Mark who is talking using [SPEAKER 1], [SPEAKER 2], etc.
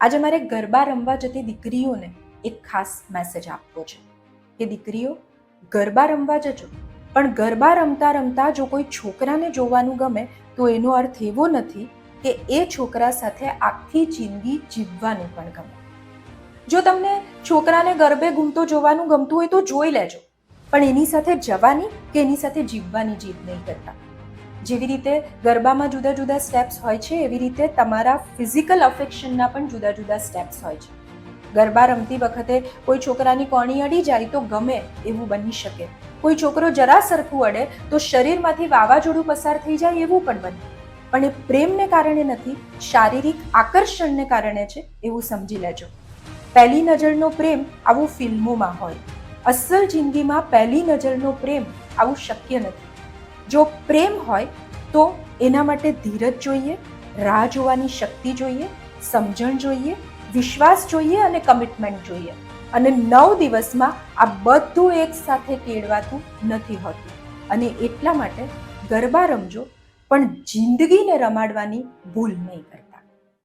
[SPEAKER 1] આજે મારે ગરબા રમવા જતી દીકરીઓને એક ખાસ મેસેજ આપવો છે કે દીકરીઓ, ગરબા રમવા જજો. પણ ગરબા રમતા રમતા જો કોઈ છોકરાને જોવાનું ગમે, તો એનો અર્થ એવો નથી કે એ છોકરા સાથે આખી જિંદગી જીવવાનું પણ ગમે. જો તમને છોકરાને ગરબે ઘૂમતો જોવાનું ગમતું હોય તો જોઈ લેજો. પણ એની સાથે જવાની કે એની સાથે જીવવાની જીત નહીં કરતા. જેવી રીતે ગરબામાં જુદા જુદા સ્ટેપ્સ હોય છે, એવી રીતે તમારા ફિઝિકલ અફેક્શનના પણ જુદા જુદા સ્ટેપ્સ હોય છે. ગરબા રમતી વખતે કોઈ છોકરાની કોણી અડી જાય તો ગમે એવું બની શકે. કોઈ છોકરો જરા સરખું અડે તો શરીરમાંથી વાવાઝોડું પસાર થઈ જાય એવું પણ બને. પણ એ પ્રેમને કારણે નથી, શારીરિક આકર્ષણને કારણે છે એવું સમજી લેજો. પહેલી નજરનો પ્રેમ આવું ફિલ્મોમાં હોય. અસલ જિંદગીમાં પહેલી નજરનો પ્રેમ આવું શક્ય નથી. જો પ્રેમ હોય, તો એના માટે ધીરજ જોઈએ, રાહ જોવાની શક્તિ જોઈએ, સમજણ જોઈએ, વિશ્વાસ જોઈએ અને કમિટમેન્ટ જોઈએ. અને નવ દિવસમાં આ બધું એક સાથે કેળવાતું નથી હોતું. અને એટલા માટે ગરબા રમજો, પણ જિંદગીને રમાડવાની ભૂલ નહીં કરતા